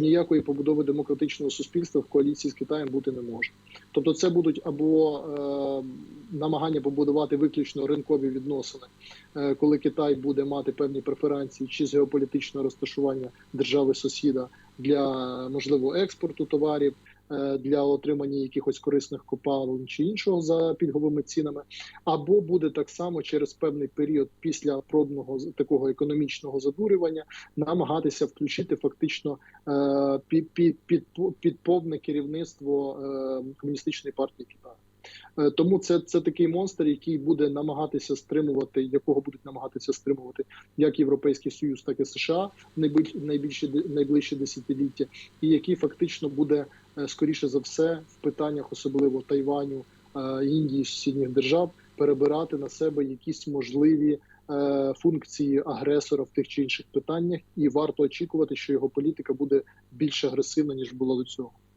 ніякої побудови демократичного суспільства в коаліції з Китаєм бути не може. Тобто, це будуть або е, намагання побудувати виключно ринкові відносини, е, коли Китай буде мати певні преференції чи з геополітичного розташування держави сусіда для можливо експорту товарів. Е, Для отримання якихось корисних копалин чи іншого за пільговими цінами, або буде так само через певний період після пробного такого економічного задурювання намагатися включити фактично е, під, під, під, під повне керівництво е, комуністичної партії Китаю. Е, Тому це, це такий монстр, який буде намагатися стримувати, якого будуть намагатися стримувати як Європейський Союз, так і США в найбільш найбільші найближчі десятиліття, і який фактично буде е, скоріше за все в питаннях, особливо Тайваню, е, Індії, сусідніх держав, перебирати на себе якісь можливі функції агресора в тих чи інших питаннях, і варто очікувати, що його політика буде більш агресивна ніж була до цього.